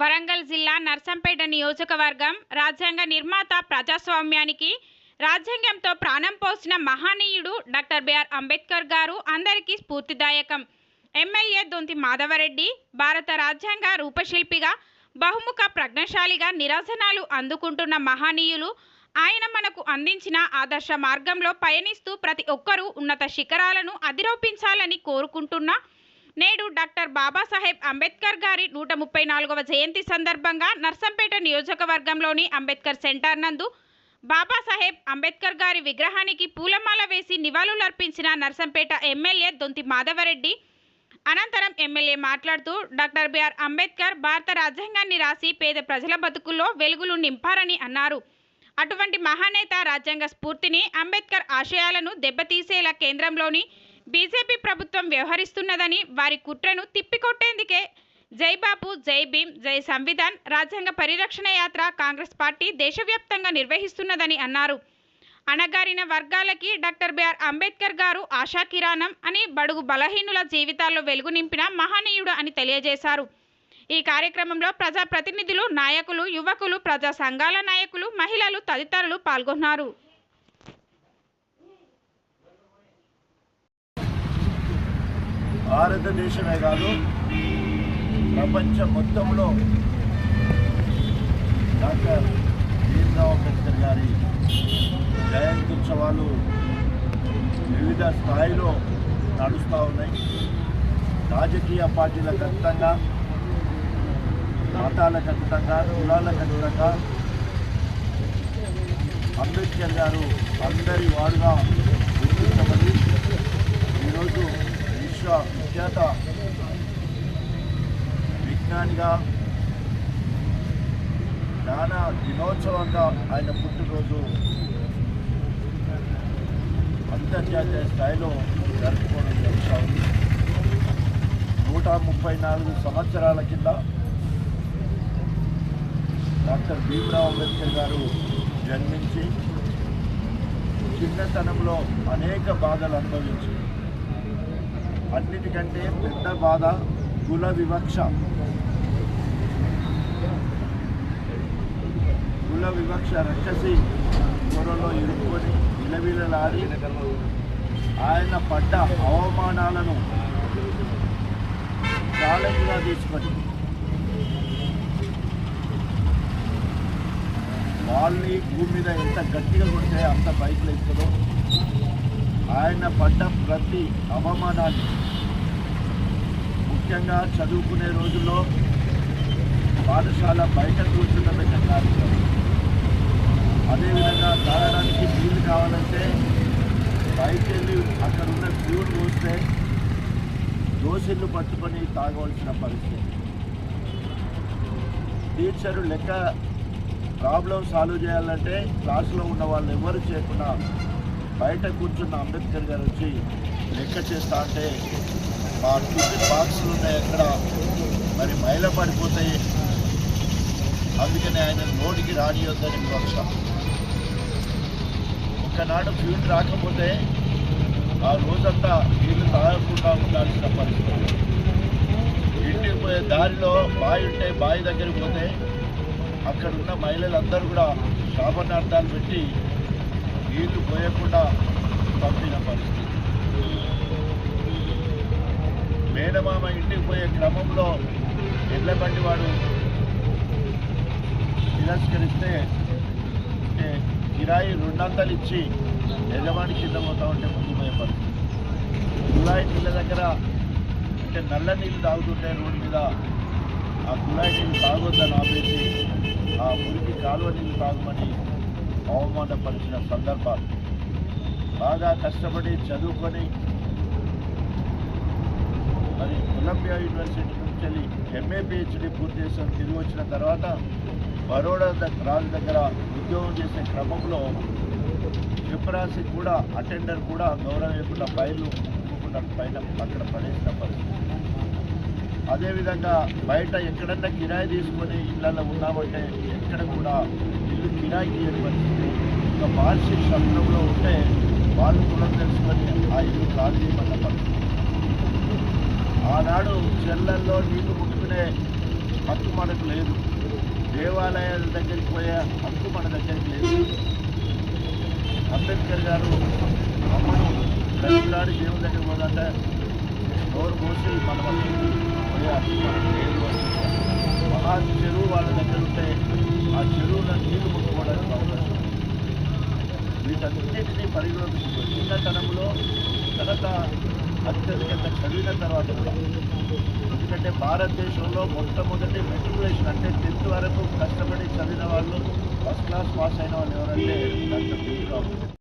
వరంగల్ జిల్లా నర్సంపేట నియోజకవర్గం రాజ్యాంగ నిర్మాత ప్రజాస్వామ్యానికి రాజ్యాంగంతో ప్రాణం పోసిన మహనీయుడు డాక్టర్ బిఆర్ అంబేద్కర్ గారు అందరికీ స్ఫూర్తిదాయకం. ఎమ్మెల్యే దొంతి మాధవరెడ్డి భారత రాజ్యాంగ రూపశిల్పిగా బహుముఖ ప్రజ్ఞశాలిగా నిరసనాలు అందుకుంటున్న మహనీయులు ఆయన మనకు అందించిన ఆదర్శ మార్గంలో పయనిస్తూ ప్రతి ఒక్కరూ ఉన్నత శిఖరాలను అధిరోపించాలని కోరుకుంటున్న నేడు డాక్టర్ బాబాసాహెబ్ అంబేద్కర్ గారి నూట ముప్పై నాలుగవ జయంతి సందర్భంగా నర్సంపేట నియోజకవర్గంలోని అంబేద్కర్ సెంటర్ నందు బాబాసాహెబ్ అంబేద్కర్ గారి విగ్రహానికి పూలమాల వేసి నివాళులర్పించిన నర్సంపేట ఎమ్మెల్యే దొంతి మాధవరెడ్డి. అనంతరం ఎమ్మెల్యే మాట్లాడుతూ డాక్టర్ బిఆర్ అంబేద్కర్ భారత రాజ్యాంగాన్ని రాసి పేద ప్రజల బతుకుల్లో వెలుగులు నింపారని అన్నారు. అటువంటి మహానేత రాజ్యాంగ స్ఫూర్తిని అంబేద్కర్ ఆశయాలను దెబ్బతీసేలా కేంద్రంలోని బీజేపీ ప్రభుత్వం వ్యవహరిస్తున్నదని వారి కుట్రను తిప్పికొట్టేందుకే జై బాపు జై భీమ్ జై సంవిధాన్ రాజ్యాంగ పరిరక్షణ యాత్ర కాంగ్రెస్ పార్టీ దేశవ్యాప్తంగా నిర్వహిస్తున్నదని అన్నారు. అణగారిన వర్గాలకి డాక్టర్ బిఆర్ అంబేద్కర్ గారు ఆశా కిరాణం అని బడుగు బలహీనుల జీవితాల్లో వెలుగు నింపిన మహనీయుడు అని తెలియజేశారు. ఈ కార్యక్రమంలో ప్రజా ప్రతినిధులు నాయకులు యువకులు ప్రజా సంఘాల నాయకులు మహిళలు తదితరులు పాల్గొన్నారు. భారతదేశమే కాదు ప్రపంచం మొత్తంలో డాక్టర్ భీమ్రావ్ అంబేద్కర్ గారి జయంత్యుత్సవాలు వివిధ స్థాయిలో నడుస్తూ ఉన్నాయి. రాజకీయ పార్టీలకు అతీతంగా మతాలకు అతీతంగా కులాలకు అతీతంగా అంబేద్కర్ గారు అందరి వాడుగా గుర్తించబడి ఈరోజు విశ్వ విఖ్యాత విజ్ఞానిగా జ్ఞాన దినోత్సవంగా ఆయన పుట్టినరోజు అంతర్జాతీయ స్థాయిలో జరుపుకోవడం జరుగుతూ ఉంది. నూట ముప్పై నాలుగు సంవత్సరాల కింద డాక్టర్ భీమరావు అంబేద్కర్ గారు జన్మించి చిన్నతనంలో అనేక బాధలు అనుభవించింది అన్నిటికంటే పెద్ద బాధ కుల వివక్ష. కుల వివక్ష రక్షసి కూరలో ఇరుక్కొని విలవిలలాడి ఆయన పడ్డ అవమానాలను ఛాలెంజ్గా తీసుకొని వాళ్ళని భూమి మీద ఎంత గట్టిగా కొడితే అంత బైక్లు ఎక్కుతుందో ఆయన పడ్డ ప్రతి అవమానాన్ని ముఖ్యంగా చదువుకునే రోజుల్లో పాఠశాల బయట కూర్చుండబెట్ట కార్యక్రమం అదేవిధంగా తాగడానికి నీళ్ళు కావాలంటే బయట వెళ్ళి అక్కడ ఉన్న క్యూర్ పోస్తే దోశలు పట్టుకొని తాగవలసిన పరిస్థితి. టీచరు లెక్క ప్రాబ్లం సాల్వ్ చేయాలంటే క్లాసులో ఉన్న వాళ్ళు ఎవరు చేయకుండా బయట కూర్చున్న అంబేద్కర్ గారు వచ్చి లెక్క చేస్తా అంటే మా టిఫిన్ బాక్సులు ఉన్నాయి అక్కడ. మరి మైల పడిపోతాయి. అందుకని ఆయన నోటికి రానియొద్దని వివక్ష ఒకనాడు ఫ్యూట్ రాకపోతే ఆ రోజంతా నీళ్ళు తాగకుండా ఉండాల్సిన పరిస్థితి. ఇంటికి పోయే దారిలో బావి ఉంటే బావి దగ్గరికి పోతే అక్కడ ఉన్న మహిళలందరూ కూడా శాపనార్థాలు పెట్టి నీళ్ళు పోయకుండా పంపిన పరిస్థితి. మేనమామ ఇంటికి పోయే క్రమంలో ఎడ్లబండి వాడు తిరస్కరిస్తే అంటే కిరాయి రెండంతలు ఇచ్చి యజమాని కింద పోతా ఉంటే ముందుపోయే పరిస్థితి. కుళాయి నీళ్ళ దగ్గర అంటే నల్ల నీళ్ళు తాగుతుంటే రోడ్డు మీద ఆ కుళాయి నీళ్ళు తాగొద్దని ఆపేసి ఆ మురికి కాలువ నీళ్ళు తాగమని అవమానపరిచిన సందర్భాలు. బాగా కష్టపడి చదువుకొని మరి కొలంబియా యూనివర్సిటీ నుంచి వెళ్ళి ఎంఏ పిహెచ్డి పూర్తి చేసిన తిరిగి వచ్చిన తర్వాత బరోడా దగ్గర రాజు దగ్గర ఉద్యోగం చేసే క్రమంలో క్షిపరాశి కూడా అటెండర్ కూడా గౌరవం ఇవ్వకుండా బయలు పైన అక్కడ పడేసిన పరిస్థితి. అదేవిధంగా బయట ఎక్కడన్నా కిరాయి తీసుకొని ఇళ్ళల్లో ఉన్నామంటే ఎక్కడ కూడా ఇల్లు కిరాయికి ఇవ్వని పరిస్థితి ఒక మహర్షి శబ్దంలో ఉంటే వాళ్ళు కూడా తెలుసుకొని ఆ ఇల్లు ఖాళీ చేయమన్న పరిస్థితి. ఆనాడు చెల్లల్లో నీళ్ళు ముట్టుకునే హక్కు మనకు లేదు. దేవాలయాల దగ్గరికి పోయే హక్కు మన దగ్గరికి లేదు. అంబేద్కర్ గారు అమ్మను ప్రతిలాడి దేవుని దగ్గర పోదంటే నోరు పోసి మన వద్దకు పోయే హక్కు మనకు లేదు మహా చెరువు వాళ్ళ దగ్గర ఉంటే ఆ చెరువులో నీళ్ళు ముట్టుకోవడానికి అవకాశం వీటన్నిటినీ పరిగణలోకి చిన్నతనంలో తర్వాత అత్యధికంగా చదివిన తర్వాత కూడా. ఎందుకంటే భారతదేశంలో మొట్టమొదటి మెట్రికులేషన్ అంటే టెన్త్ వరకు కష్టపడి చదివిన వాళ్ళు ఫస్ట్ క్లాస్ పాస్ అయిన వాళ్ళు ఎవరంటే డాక్టర్